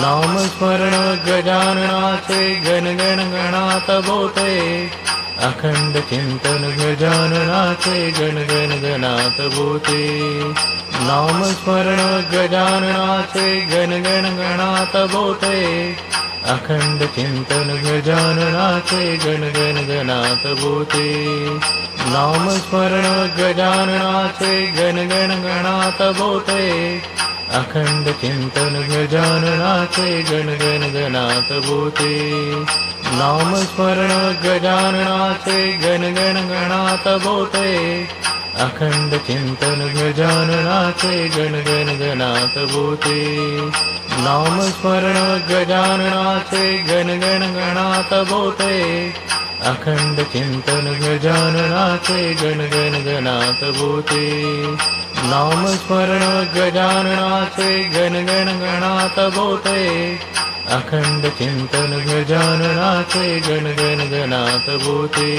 नामस्मरण गजाननाचे गणगण गणात बोते अखंड चिंतन गजाननाचे गणगण गणात बोते नामस्मरण गजाननाचे गणगण गणात बोते अखंड चिंतन गजाननाचे गणगण गणात बोते नामस्मरण गजाननाचे गणगण गणात बोते अखंड चिंतन गजाननाचे गण गण गणात स्मरण गजान गजाननाचे गण गण गणात भूते अखंड चिंतन गजाननाचे गण गण गणात स्मरण गजान गजाननाचे गण गण गणात बोते अखंड चिंतन गजाननाचे गण गण गणात बोते नामस्मरण गजाननाचे गण गण गणात भूते अखंड चिंतन गजाननाचे गण गण गणात भूते